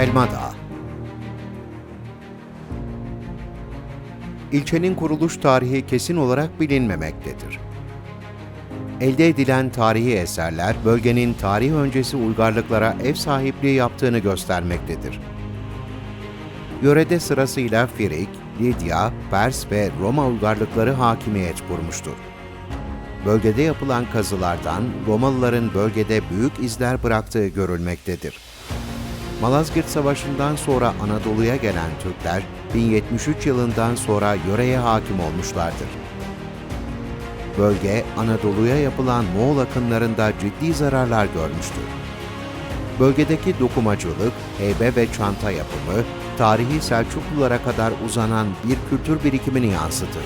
Elmadağ İlçenin kuruluş tarihi kesin olarak bilinmemektedir. Elde edilen tarihi eserler bölgenin tarih öncesi uygarlıklara ev sahipliği yaptığını göstermektedir. Yörede sırasıyla Firik, Lidya, Pers ve Roma uygarlıkları hakimiyet kurmuştur. Bölgede yapılan kazılardan Romalıların bölgede büyük izler bıraktığı görülmektedir. Malazgirt Savaşı'ndan sonra Anadolu'ya gelen Türkler 1073 yılından sonra yöreye hakim olmuşlardır. Bölge Anadolu'ya yapılan Moğol akınlarında ciddi zararlar görmüştür. Bölgedeki dokumacılık, heybe ve çanta yapımı, tarihi Selçuklulara kadar uzanan bir kültür birikimini yansıtır.